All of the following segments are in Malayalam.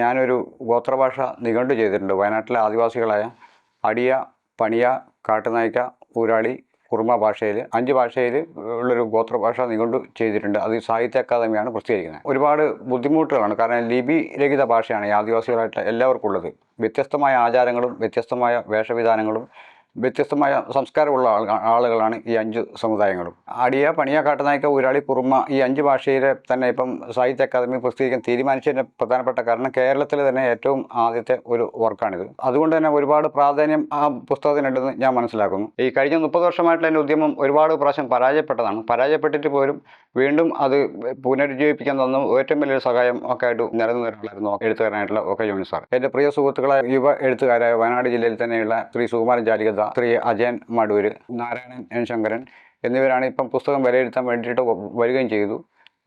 ഞാനൊരു ഗോത്രഭാഷ നിഘണ്ടു ചെയ്തിട്ടുണ്ട്. വയനാട്ടിലെ ആദിവാസികളായ അടിയ പണിയ കാട്ടുനായ്ക്ക ഊരാളി കുറുമ ഭാഷയിൽ അഞ്ച് ഭാഷയിൽ ഉള്ളൊരു ഗോത്രഭാഷ നിഘണ്ടു ചെയ്തിട്ടുണ്ട്. അത് സാഹിത്യ അക്കാദമിയാണ് പ്രസിദ്ധീകരിക്കുന്നത്. ഒരുപാട് ബുദ്ധിമുട്ടുകളാണ്. കാരണം ലിപി രഹിത ഭാഷയാണ് ഈ ആദിവാസികളായിട്ടുള്ള എല്ലാവർക്കും ഉള്ളത് വ്യത്യസ്തമായ ആചാരങ്ങളും വ്യത്യസ്തമായ വേഷവിധാനങ്ങളും വ്യത്യസ്തമായ സംസ്കാരമുള്ള ആളുകളാണ് ഈ അഞ്ച് സമുദായങ്ങളും. അടിയ പണിയ കാട്ടുനായ്ക്ക ഊരാളി കുറുമ ഈ അഞ്ച് ഭാഷയിലെ തന്നെ ഇപ്പം സാഹിത്യ അക്കാദമി പ്രസിദ്ധീകരിക്കാൻ തീരുമാനിച്ചതിന്റെ പ്രധാനപ്പെട്ട കാരണം കേരളത്തിൽ തന്നെ ഏറ്റവും ആദ്യത്തെ ഒരു വർക്കാണിത്. അതുകൊണ്ട് തന്നെ ഒരുപാട് പ്രാധാന്യം ആ പുസ്തകത്തിനുണ്ടെന്ന് ഞാൻ മനസ്സിലാക്കുന്നു. ഈ കഴിഞ്ഞ മുപ്പത് വർഷമായിട്ടുള്ള എന്റെ ഉദ്യമം ഒരുപാട് പ്രാവശ്യം പരാജയപ്പെട്ടതാണ്. പരാജയപ്പെട്ടിട്ട് പോലും വീണ്ടും അത് പുനരുജ്ജീവിപ്പിക്കാൻ തന്നു ഏറ്റവും വലിയൊരു സഹായം ഒക്കെ ആയിട്ട് നിലനിന്ന ഒരാളായിരുന്നു എഴുത്തുകാരനായിട്ടുള്ള ഒക്കെ ജോണി സാർ. എന്റെ പ്രിയ സുഹൃത്തുക്കളെ യുവ എഴുത്തുകാരായ വയനാട് ജില്ലയിൽ തന്നെയുള്ള ശ്രീ സുകുമാരൻ ജാലികത ശ്രീ അജയൻ മടൂര് നാരായണൻ എൻ ശങ്കരൻ എന്നിവരാണ് ഇപ്പം പുസ്തകം വിലയിരുത്താൻ വേണ്ടിയിട്ട് വരികയും ചെയ്തു.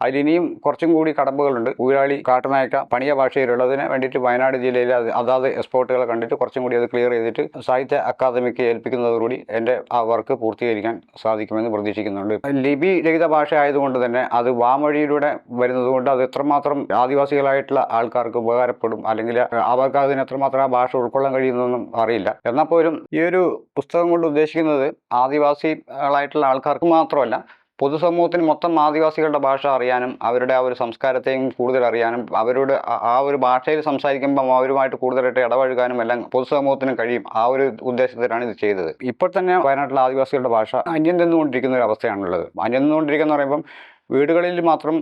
അതിലിനിയും കുറച്ചും കൂടി കടമ്പകളുണ്ട്. ഊരാളി കാട്ടുനായക്ക പണിയ ഭാഷയിലുള്ളതിന് വേണ്ടിയിട്ട് വയനാട് ജില്ലയിലെ അത് അതാത് എക്സ്പോർട്ടുകളെ കണ്ടിട്ട് കുറച്ചും കൂടി അത് ക്ലിയർ ചെയ്തിട്ട് സാഹിത്യ അക്കാദമിക്ക് ഏൽപ്പിക്കുന്നതോടുകൂടി എന്റെ ആ വർക്ക് പൂർത്തീകരിക്കാൻ സാധിക്കുമെന്ന് പ്രതീക്ഷിക്കുന്നുണ്ട്. ലിപി രഹിത ഭാഷ ആയതുകൊണ്ട് തന്നെ അത് വാമൊഴിയിലൂടെ വരുന്നതുകൊണ്ട് അത് എത്രമാത്രം ആദിവാസികളായിട്ടുള്ള ആൾക്കാർക്ക് ഉപകാരപ്പെടും അല്ലെങ്കിൽ അവർക്ക് അതിന് എത്രമാത്രം ആ ഭാഷ ഉൾക്കൊള്ളാൻ കഴിയുന്നൊന്നും അറിയില്ല. എന്നാൽ പോലും ഈ ഒരു പുസ്തകം കൊണ്ട് ഉദ്ദേശിക്കുന്നത് ആദിവാസികളായിട്ടുള്ള ആൾക്കാർക്ക് മാത്രമല്ല പൊതുസമൂഹത്തിന് മൊത്തം ആദിവാസികളുടെ ഭാഷ അറിയാനും അവരുടെ ആ ഒരു സംസ്കാരത്തെയും കൂടുതൽ അറിയാനും അവരോട് ആ- ഒരു ഭാഷയിൽ സംസാരിക്കുമ്പം അവരുമായിട്ട് കൂടുതലായിട്ട് ഇടപഴകാനും എല്ലാം പൊതുസമൂഹത്തിന് കഴിയും. ആ ഒരു ഉദ്ദേശത്തിലാണ് ഇത് ചെയ്തത്. ഇപ്പോൾ തന്നെ വയനാട്ടിലെ ആദിവാസികളുടെ ഭാഷ അന്യം നിന്നുകൊണ്ടിരിക്കുന്ന ഒരു അവസ്ഥയാണുള്ളത്. അന്യം എന്ന് പറയുമ്പം വീടുകളിൽ മാത്രം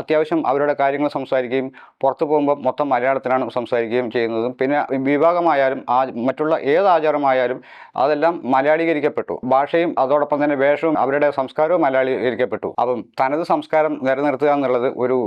അത്യാവശ്യം അവരുടെ കാര്യങ്ങൾ സംസാരിക്കുകയും പുറത്തു പോകുമ്പോൾ മൊത്തം മലയാളത്തിലാണ് സംസാരിക്കുകയും ചെയ്യുന്നതും. പിന്നെ വിഭാഗമായാലും ആ മറ്റുള്ള ഏത് ആചാരമായാലും അതെല്ലാം മലയാളീകരിക്കപ്പെട്ടു. ഭാഷയും അതോടൊപ്പം തന്നെ വേഷവും അവരുടെ സംസ്കാരവും മലയാളീകരിക്കപ്പെട്ടു. അപ്പം തനത് സംസ്കാരം നിലനിർത്തുക എന്നുള്ളത് ഒരു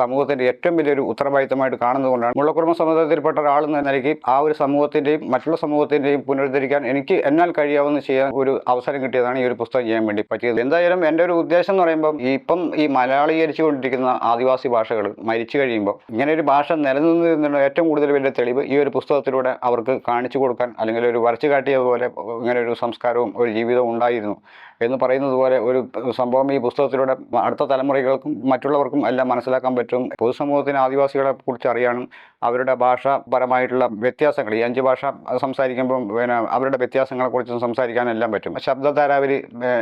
സമൂഹത്തിന്റെ ഏറ്റവും വലിയൊരു ഉത്തരവാദിത്തമായിട്ട് കാണുന്നതുകൊണ്ടാണ് മുള്ളക്കുടുംബ സമുദായത്തിൽപ്പെട്ട ഒരാൾ എന്ന നിലയ്ക്ക് ആ ഒരു സമൂഹത്തിന്റെയും മറ്റുള്ള സമൂഹത്തിന്റെയും പുനരുദ്ധരിക്കാൻ എനിക്ക് എന്നാൽ കഴിയാവുന്ന ചെയ്യാൻ ഒരു അവസരം കിട്ടിയതാണ് ഈ ഒരു പുസ്തകം ചെയ്യാൻ വേണ്ടി പറ്റിയത്. എന്തായാലും എന്റെ ഒരു ഉദ്ദേശം എന്ന് പറയുമ്പം ഇപ്പം ഈ മലയാളീകരിച്ചു കൊണ്ടിരിക്കുന്ന ആദിവാസി ഭാഷകൾ മരിച്ചു കഴിയുമ്പോൾ ഇങ്ങനെ ഒരു ഭാഷ നിലനിന്നിരുന്നുള്ള ഏറ്റവും കൂടുതൽ വലിയ തെളിവ് ഈ ഒരു പുസ്തകത്തിലൂടെ അവർക്ക് കാണിച്ചു കൊടുക്കാൻ അല്ലെങ്കിൽ ഒരു വരച്ചു കാട്ടിയതുപോലെ ഇങ്ങനെ ഒരു സംസ്കാരവും ഒരു ജീവിതവും ഉണ്ടായിരുന്നു. എന്ന് പറയുന്നത് പോലെ ഒരു സംഭവം ഈ പുസ്തകത്തിലൂടെ അടുത്ത തലമുറകൾക്കും മറ്റുള്ളവർക്കും എല്ലാം മനസ്സിലാക്കാൻ പറ്റും. പൊതുസമൂഹത്തിന് ആദിവാസികളെ കുറിച്ച് അറിയാനും അവരുടെ ഭാഷാപരമായിട്ടുള്ള വ്യത്യാസങ്ങൾ ഈ അഞ്ച് ഭാഷ സംസാരിക്കുമ്പോൾ പിന്നെ അവരുടെ വ്യത്യാസങ്ങളെക്കുറിച്ച് സംസാരിക്കാനും എല്ലാം പറ്റും. ശബ്ദധാരാവലി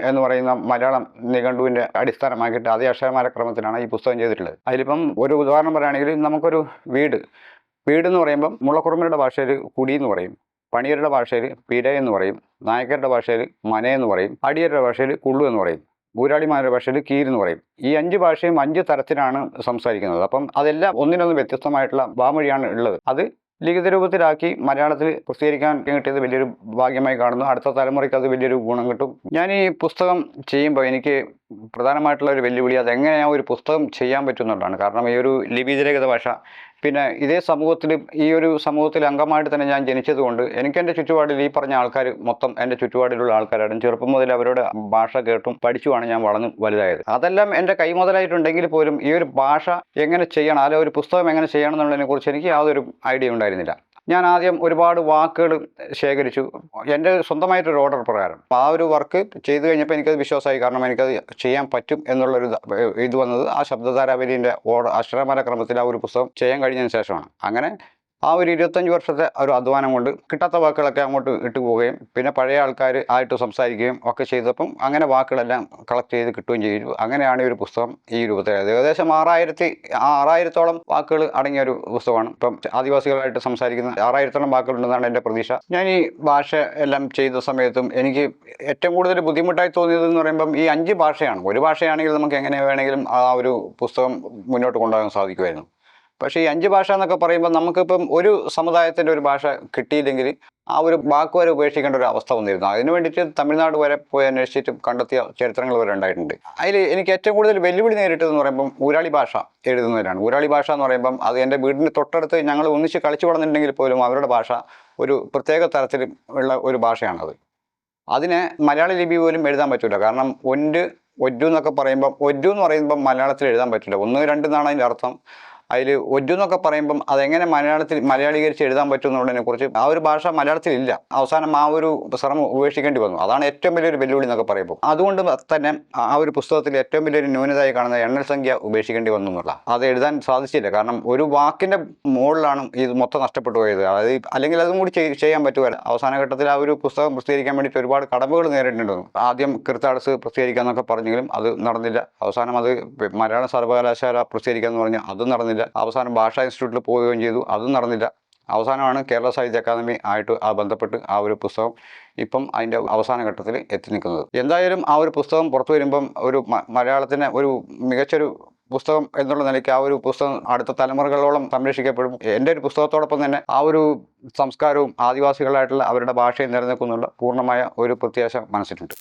എന്ന് പറയുന്ന മലയാളം നിഘണ്ടുവിന്റെ അടിസ്ഥാനമാക്കിയിട്ട് അതേ അക്ഷരമാല ക്രമത്തിലാണ് ഈ പുസ്തകം ചെയ്തിട്ടുള്ളത്. അതിലിപ്പം ഒരു ഉദാഹരണം പറയുകയാണെങ്കിൽ നമുക്കൊരു വീട്. വീട് എന്ന് പറയുമ്പം മുള്ളക്കുറുമരുടെ ഭാഷയിൽ കുടി എന്ന് പറയും. പണിയരുടെ ഭാഷയിൽ പിര എന്ന് പറയും നായക്കരുടെ ഭാഷയിൽ മന എന്ന് പറയും അടിയരുടെ ഭാഷയിൽ കുള്ളു എന്ന് പറയും ഊരാളിമാരുടെ ഭാഷയിൽ കീർ എന്ന് പറയും. ഈ അഞ്ച് ഭാഷയും അഞ്ച് തരത്തിലാണ് സംസാരിക്കുന്നത്. അപ്പം അതെല്ലാം ഒന്നിനൊന്ന് വ്യത്യസ്തമായിട്ടുള്ള വാമൊഴിയാണ് ഉള്ളത്. അത് ലിഖിത രൂപത്തിലാക്കി മലയാളത്തിൽ പ്രസിദ്ധീകരിക്കാൻ കിട്ടിയത് വലിയൊരു ഭാഗ്യമായി കാണുന്നു. അടുത്ത തലമുറയ്ക്ക് അത് വലിയൊരു ഗുണം കിട്ടും. ഞാൻ ഈ പുസ്തകം ചെയ്യുമ്പോൾ എനിക്ക് പ്രധാനമായിട്ടുള്ള ഒരു വെല്ലുവിളി അതെങ്ങനെ ആ ഒരു പുസ്തകം ചെയ്യാൻ പറ്റുന്നുള്ളതാണ്. കാരണം ഈ ഒരു ലിപിതിരഹിത ഭാഷ പിന്നെ ഇതേ സമൂഹത്തിൽ ഈ ഒരു സമൂഹത്തിൽ അംഗമായിട്ട് തന്നെ ഞാൻ ജനിച്ചതുകൊണ്ട് എനിക്ക് എന്റെ ചുറ്റുപാടിൽ ഈ പറഞ്ഞ ആൾക്കാർ മൊത്തം എന്റെ ചുറ്റുപാടിലുള്ള ആൾക്കാരാണ്. ചെറുപ്പം മുതൽ അവരുടെ ഭാഷ കേട്ടും പഠിച്ചുമാണ് ഞാൻ വളർന്നു വലുതായത്. അതെല്ലാം എന്റെ കൈമുതലായിട്ടുണ്ടെങ്കിൽ പോലും ഈ ഒരു ഭാഷ എങ്ങനെ ചെയ്യണം അല്ലെ ഒരു പുസ്തകം എങ്ങനെ ചെയ്യണം എന്നുള്ളതിനെ കുറിച്ച് എനിക്ക് യാതൊരു ഐഡിയ ഉണ്ടായിരുന്നില്ല. ഞാൻ ആദ്യം ഒരുപാട് വാക്കുകൾ ശേഖരിച്ചു. എന്റെ സ്വന്തമായിട്ടൊരു ഓർഡർ പ്രകാരം. ആ ഒരു വർക്ക് ചെയ്തു കഴിഞ്ഞപ്പോൾ എനിക്കത് വിശ്വാസമായി. കാരണം എനിക്കത് ചെയ്യാൻ പറ്റും എന്നുള്ളൊരു ഇത് വന്നത് ആ ശബ്ദധാരാവലിന്റെ ഓർഡർ അക്ഷരമാല ക്രമത്തിൽ ആ ഒരു പുസ്തകം ചെയ്യാൻ കഴിഞ്ഞതിന് ശേഷമാണ്. അങ്ങനെ ആ ഒരു ഇരുപത്തഞ്ച് വർഷത്തെ ഒരു അധ്വാനം കൊണ്ട് കിട്ടാത്ത വാക്കുകളൊക്കെ അങ്ങോട്ട് ഇട്ട് പോവുകയും പിന്നെ പഴയ ആൾക്കാർ ആയിട്ട് സംസാരിക്കുകയും ഒക്കെ ചെയ്തപ്പം അങ്ങനെ വാക്കുകളെല്ലാം കളക്ട് ചെയ്ത് കിട്ടുകയും ചെയ്തു. അങ്ങനെയാണ് ഈ ഒരു പുസ്തകം ഈ രൂപത്തിലായത്. ഏകദേശം ആറായിരത്തി ആറായിരത്തോളം വാക്കുകൾ അടങ്ങിയ ഒരു പുസ്തകമാണ്. ഇപ്പം ആദിവാസികളായിട്ട് സംസാരിക്കുന്ന ആറായിരത്തോളം വാക്കുകളുണ്ടെന്നാണ് എന്റെ പ്രതീക്ഷ. ഞാൻ ഈ ഭാഷ എല്ലാം ചെയ്ത സമയത്തും എനിക്ക് ഏറ്റവും കൂടുതൽ ബുദ്ധിമുട്ടായി തോന്നിയത് എന്ന് പറയുമ്പം ഈ അഞ്ച് ഭാഷയാണ്. ഒരു ഭാഷയാണെങ്കിൽ നമുക്ക് എങ്ങനെ വേണമെങ്കിലും ആ ഒരു പുസ്തകം മുന്നോട്ട് കൊണ്ടുപോകാൻ സാധിക്കുമായിരുന്നു. പക്ഷേ ഈ അഞ്ച് ഭാഷ എന്നൊക്കെ പറയുമ്പോൾ നമുക്കിപ്പം ഒരു സമുദായത്തിന്റെ ഒരു ഭാഷ കിട്ടിയില്ലെങ്കിൽ ആ ഒരു വാക്ക് വരെ ഉപേക്ഷിക്കേണ്ട ഒരു അവസ്ഥ വന്നിരുന്നു. അതിനു വേണ്ടിയിട്ട് തമിഴ്നാട് വരെ പോയി അന്വേഷിച്ചിട്ട് കണ്ടെത്തിയ ചരിത്രങ്ങൾ വരെ ഉണ്ടായിട്ടുണ്ട്. അതിൽ എനിക്ക് ഏറ്റവും കൂടുതൽ വെല്ലുവിളി നേരിട്ടതെന്ന് പറയുമ്പം ഊരാളി ഭാഷ എഴുതുന്നവരാണ്. ഊരാളി ഭാഷ എന്ന് പറയുമ്പം അത് എന്റെ വീടിന്റെ തൊട്ടടുത്ത് ഞങ്ങൾ ഒന്നിച്ച് കളിച്ചു വളർന്നിട്ടുണ്ടെങ്കിൽ പോലും അവരുടെ ഭാഷ ഒരു പ്രത്യേക തരത്തിൽ ഉള്ള ഒരു ഭാഷയാണത്. അതിനെ മലയാള ലിപി പോലും എഴുതാൻ പറ്റില്ല. കാരണം ഒൻഡ് ഒറ്റു എന്നൊക്കെ പറയുമ്പം ഒറ്റു എന്ന് പറയുമ്പം മലയാളത്തിൽ എഴുതാൻ പറ്റില്ല. ഒന്ന് രണ്ട് എന്നാണ് അതിന്റെ അർത്ഥം. അതിൽ ഒജു എന്നൊക്കെ പറയുമ്പം അതെങ്ങനെ മലയാളത്തിൽ മലയാളീകരിച്ച് എഴുതാൻ പറ്റും എന്നുള്ളതിനെ കുറിച്ച് ആ ഒരു ഭാഷ മലയാളത്തിൽ ഇല്ല അവസാനം ആ ഒരു ശ്രമം ഉപേക്ഷിക്കേണ്ടി വന്നു. അതാണ് ഏറ്റവും വലിയൊരു വെല്ലുവിളി എന്നൊക്കെ പറയുമ്പോൾ. അതുകൊണ്ട് തന്നെ ആ ഒരു പുസ്തകത്തിൽ ഏറ്റവും വലിയൊരു ന്യൂനതയായി കാണുന്ന എണ്ണൽ സംഖ്യ ഉപേക്ഷിക്കേണ്ടി വന്നു എന്നുള്ള. അത് എഴുതാൻ സാധിച്ചില്ല. കാരണം ഒരു വാക്കിന്റെ മുകളിലാണ് ഇത് മൊത്തം നഷ്ടപ്പെട്ടു പോയത്. അതായത് അല്ലെങ്കിൽ അതും കൂടി ചെയ്യാൻ പറ്റുമല്ല. അവസാന ഘട്ടത്തിൽ ആ ഒരു പുസ്തകം പ്രസിദ്ധീകരിക്കാൻ വേണ്ടിയിട്ട് ഒരുപാട് കടമ്പകൾ നേരിട്ടിട്ടുണ്ടായിരുന്നു ആദ്യം കൃത്താടസ് പ്രസിദ്ധീകരിക്കാന്നൊക്കെ പറഞ്ഞെങ്കിലും അത് നടന്നില്ല. അവസാനം അത് മലയാള സർവകലാശാല പ്രസിദ്ധീകരിക്കാന്ന് പറഞ്ഞു അതും നടന്നില്ല. അവസാനം ഭാഷാ ഇൻസ്റ്റിറ്റ്യൂട്ടിൽ പോവുകയും ചെയ്തു. അതും നടന്നില്ല. അവസാനമാണ് കേരള സാഹിത്യ അക്കാദമി ആയിട്ട് ആ ബന്ധപ്പെട്ട് ആ ഒരു പുസ്തകം ഇപ്പം അതിന്റെ അവസാന ഘട്ടത്തിൽ എത്തി നിൽക്കുന്നത്. എന്തായാലും ആ ഒരു പുസ്തകം പുറത്തു വരുമ്പം ഒരു മലയാളത്തിന് ഒരു മികച്ചൊരു പുസ്തകം എന്നുള്ള നിലയ്ക്ക് ആ ഒരു പുസ്തകം അടുത്ത തലമുറകളോളം സംരക്ഷിക്കപ്പെടും. എന്റെ ഒരു പുസ്തകത്തോടൊപ്പം തന്നെ ആ ഒരു സംസ്കാരവും ആദിവാസികളായിട്ടുള്ള അവരുടെ ഭാഷയും നിലനിൽക്കുന്നുള്ള പൂർണമായ ഒരു പ്രത്യാശ മനസ്സിലുണ്ട്.